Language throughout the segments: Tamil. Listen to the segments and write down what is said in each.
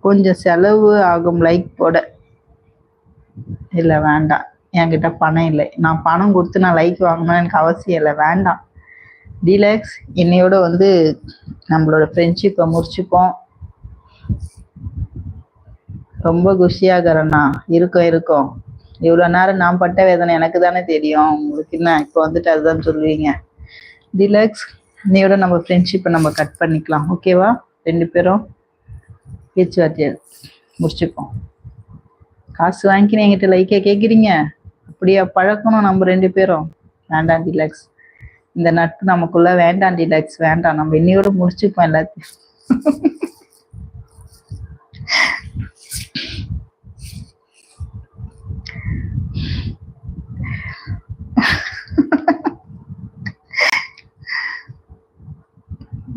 கொஞ்சம் செலவு ஆகும் லைக் போட. இல்லை வேண்டாம். என்கிட்ட பணம் இல்லை. நான் பணம் கொடுத்து நான் லைக் வாங்கணும்னு எனக்கு அவசியம் இல்லை. வேண்டாம். டீலக்ஸ் என்னையோட வந்து நம்மளோட ஃப்ரெண்ட்ஷிப்பை முடிச்சுப்போம். ரொம்ப குஷியாகிறண்ணா இருக்கும் இருக்கும். இவ்வளோ நேரம் நான் பட்ட வேதனை எனக்கு தானே தெரியும். உங்களுக்கு என்ன? இப்போ வந்துட்டு அதுதான் சொல்லுவீங்க. டிலக்ஸ் இன்னையோட நம்ம ஃப்ரெண்ட்ஷிப்பை நம்ம கட் பண்ணிக்கலாம். ஓகேவா ரெண்டு பேரும் பேச்சுவார்த்தையை முடிச்சுப்போம். காசு வாங்கிக்கின்னு என்கிட்ட லைக்கே கேட்குறீங்க அப்படியா? பழக்கணும் நம்ம ரெண்டு பேரும். வேண்டாம் டிலக்ஸ் இந்த நட்பு நமக்குள்ள வேண்டாம் டிலக்ஸ் வேண்டாம். நம்ம இன்னையோட முடிச்சுப்போம் எல்லாத்தையும்.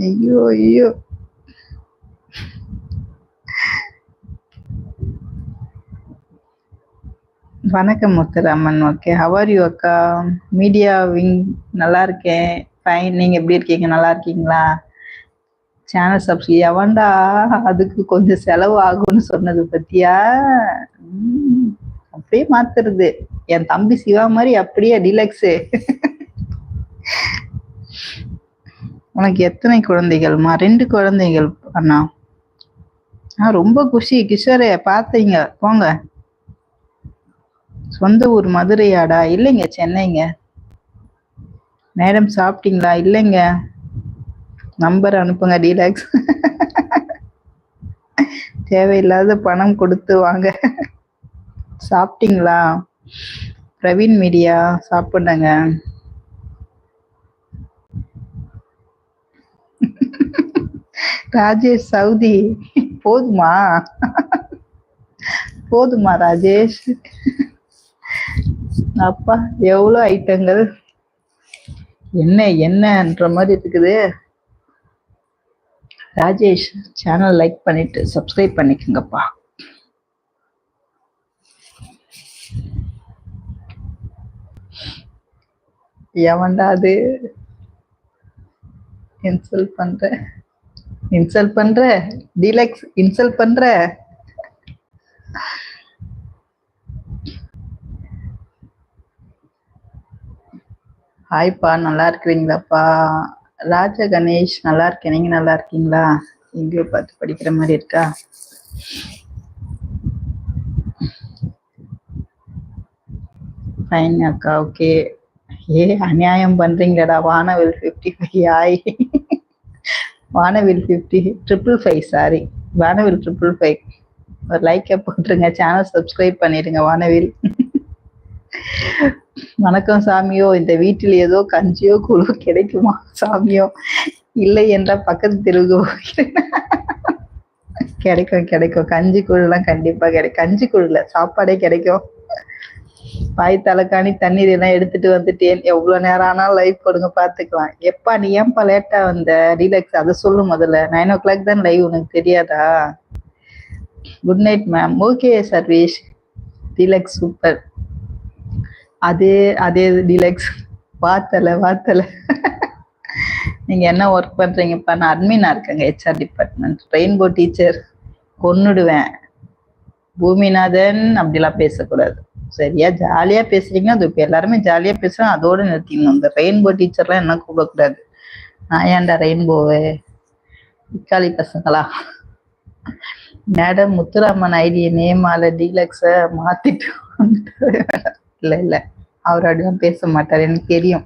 ஐயோ ஐயோ. வணக்கம் Muthuraman. Okay how are you அக்கா? மீடியா விங் நல்லா இருக்கேன். ஃபைன் நீங்க எப்படி இருக்கீங்க? நல்லா இருக்கீங்களா? சேனல் சப்ஸ்கிரைப் எவன்டா அதுக்கு கொஞ்சம் செலவு ஆகும்னு சொன்னது பத்தியா? அப்படியே மாத்துறது. என் தம்பி சிவா மாதிரி அப்படியே டிலக்ஸு உனக்கு எத்தனை குழந்தைகள்மா? ரெண்டு குழந்தைகள் அண்ணா. ஆ ரொம்ப குஷி. கிஷோரே பார்த்தீங்க. போங்க. சொந்த ஊர் மதுரையாடா? இல்லைங்க சென்னைங்க. மேடம் சாப்பிட்டீங்களா? இல்லைங்க. நம்பர் அனுப்புங்க டீலாக்ஸ். தேவையில்லாத பணம் கொடுத்து வாங்க. சாப்பிட்டீங்களா? பிரவீன் மீடியா சாப்பிடுங்க. ராஜேஷ் சவுதி. போதுமா? போதுமா ராஜேஷ்? அப்பா எவ்வளோ ஐட்டங்கள்? என்ன என்னன்ற மாதிரி இருக்குது. ராஜேஷ் சேனல் லைக் பண்ணிட்டு சப்ஸ்கிரைப் பண்ணிக்கோங்கப்பா. எவன்டா அது? இன்சல்ட் பண்ற? இன்சல்ட் பண்ற? டீலக்ஸ் இன்சல்ட் பண்ற? ஹாய்ப்பா நல்லா இருக்கிறீங்களாப்பா? ராஜா கணேஷ் நல்லா இருக்கேன். நீங்க நல்லா இருக்கீங்களா? எங்கேயோ பார்த்து படிக்கிற மாதிரி இருக்கா? ஃபைன் அக்கா ஓகே ஏ அநியாயம் பண்றீங்களடா. வானவில் ஃபிஃப்டி ஃபைவ் ஆய். வானவில் ஃபிஃப்டி ட்ரிபிள் ஃபைவ் சாரி வானவில் ட்ரிபிள் ஃபைவ் ஒரு லைக்கை போட்டுருங்க. சேனல் சப்ஸ்கிரைப் பண்ணிடுங்க வானவில். வணக்கம் சாமியோ. இந்த வீட்டில் ஏதோ கஞ்சியோ குழு கிடைக்குமா சாமியோ? இல்லை என்றால் பக்கத்து தெருவுக்கு கிடைக்கும் கிடைக்கும். கஞ்சி குழுலாம் கண்டிப்பா கிடைக்கும். கஞ்சி குழுல சாப்பாடே கிடைக்கும். பாய் தலைக்காணி தண்ணீர் எல்லாம் எடுத்துட்டு வந்துட்டேன். எவ்வளவு நேரம் ஆனாலும் லைவ் போடுங்க பாத்துக்கலாம் எப்பா நீ ஏன்பா லேட்டா வந்த? ரீலாக்ஸ் அதை சொல்லு முதல்ல. நைன் ஓ கிளாக் தான் லைவ் உனக்கு தெரியாதா? Good night ma'am okay Sarvesh relax super அதே அதே டிலக்ஸ் வாத்தல வாத்தல நீங்க என்ன ஒர்க் பண்றீங்கப்பா? நான் அட்மினா இருக்கேங்க ஹெச்ஆர் டிபார்ட்மெண்ட் ரெயின்போ டீச்சர் கொன்னுடுவேன். பூமிநாதன் அப்படிலாம் பேசக்கூடாது. சரியா? ஜாலியா பேசுறீங்க அது இப்போ எல்லாருமே ஜாலியா பேசுறோம் அதோட நிறுத்திக்கணும் இந்த ரெயின்போ டீச்சர்லாம் என்ன கூப்பிடக்கூடாது? நான் ஏன்டா ரெயின்போவே இக்காலி பசங்களா? மேடம் முத்துராமன் ஐடி நேமால டீலக்ஸ மாத்திட்டு வந்துட்டு இல்லை இல்லை. அவர் அப்படிலாம் பேச மாட்டார் எனக்கு தெரியும்.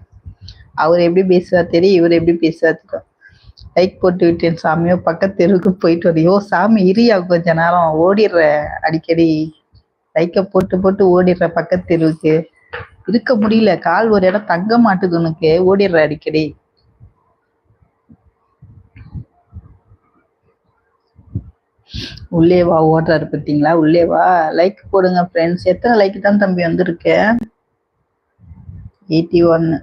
அவர் எப்படி பேசுவார் தெரியும் இவர் எப்படி பேசுவார் தெரியும். லைக் போட்டு விட்டேன் சாமியோ பக்கத்து தெருவுக்கு போயிட்டு வரேன் யோ சாமி இரியா கொஞ்ச நேரம் ஓடிடுற அடிக்கடி. லைக்கை போட்டு போட்டு ஓடிடுற பக்கத்து தெருவுக்கு. இருக்க முடியல. கால் ஒரு இடம் தங்க மாட்டுது உனக்கு. ஓடிடுற அடிக்கடி. உள்ளே வா ஓடுறாரு பார்த்தீங்களா? உள்ளே வா லைக் போடுங்க ஃப்ரெண்ட்ஸ் எத்தனை லைக் தான் தம்பி வந்திருக்கு? எயிட்டி ஒன்னு